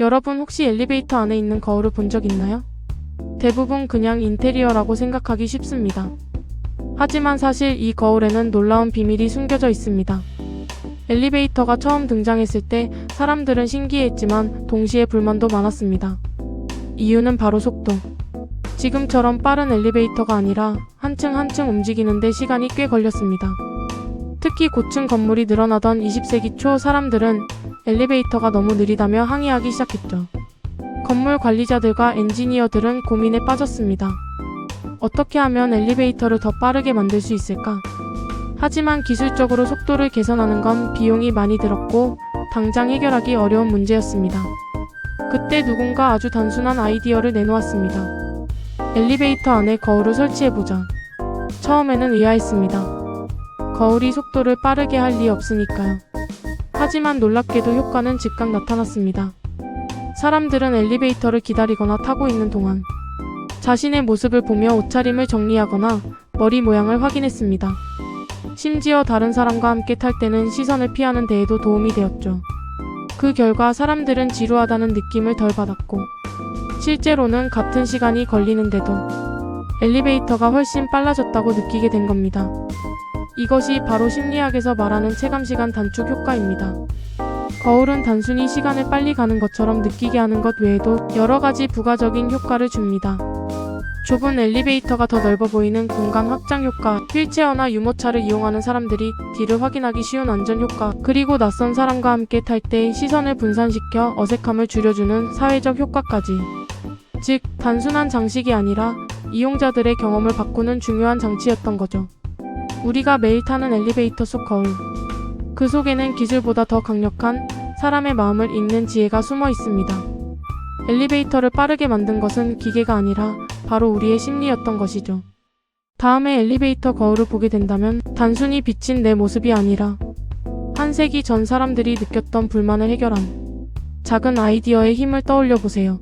여러분 혹시 엘리베이터 안에 있는 거울을 본 적 있나요? 대부분 그냥 인테리어라고 생각하기 쉽습니다. 하지만 사실 이 거울에는 놀라운 비밀이 숨겨져 있습니다. 엘리베이터가 처음 등장했을 때 사람들은 신기했지만 동시에 불만도 많았습니다. 이유는 바로 속도. 지금처럼 빠른 엘리베이터가 아니라 한층 한층 움직이는데 시간이 꽤 걸렸습니다. 특히 고층 건물이 늘어나던 20세기 초 사람들은 엘리베이터가 너무 느리다며 항의하기 시작했죠. 건물 관리자들과 엔지니어들은 고민에 빠졌습니다. 어떻게 하면 엘리베이터를 더 빠르게 만들 수 있을까? 하지만 기술적으로 속도를 개선하는 건 비용이 많이 들었고 당장 해결하기 어려운 문제였습니다. 그때 누군가 아주 단순한 아이디어를 내놓았습니다. 엘리베이터 안에 거울을 설치해보자. 처음에는 의아했습니다. 거울이 속도를 빠르게 할 리 없으니까요. 하지만 놀랍게도 효과는 즉각 나타났습니다. 사람들은 엘리베이터를 기다리거나 타고 있는 동안 자신의 모습을 보며 옷차림을 정리하거나 머리 모양을 확인했습니다. 심지어 다른 사람과 함께 탈 때는 시선을 피하는 데에도 도움이 되었죠. 그 결과 사람들은 지루하다는 느낌을 덜 받았고, 실제로는 같은 시간이 걸리는데도 엘리베이터가 훨씬 빨라졌다고 느끼게 된 겁니다. 이것이 바로 심리학에서 말하는 체감시간 단축 효과입니다. 거울은 단순히 시간을 빨리 가는 것처럼 느끼게 하는 것 외에도 여러 가지 부가적인 효과를 줍니다. 좁은 엘리베이터가 더 넓어 보이는 공간 확장 효과, 휠체어나 유모차를 이용하는 사람들이 뒤를 확인하기 쉬운 안전 효과, 그리고 낯선 사람과 함께 탈때 시선을 분산시켜 어색함을 줄여주는 사회적 효과까지. 즉, 단순한 장식이 아니라 이용자들의 경험을 바꾸는 중요한 장치였던 거죠. 우리가 매일 타는 엘리베이터 속 거울. 그 속에는 기술보다 더 강력한 사람의 마음을 읽는 지혜가 숨어 있습니다. 엘리베이터를 빠르게 만든 것은 기계가 아니라 바로 우리의 심리였던 것이죠. 다음에 엘리베이터 거울을 보게 된다면 단순히 비친 내 모습이 아니라 한 세기 전 사람들이 느꼈던 불만을 해결한 작은 아이디어의 힘을 떠올려 보세요.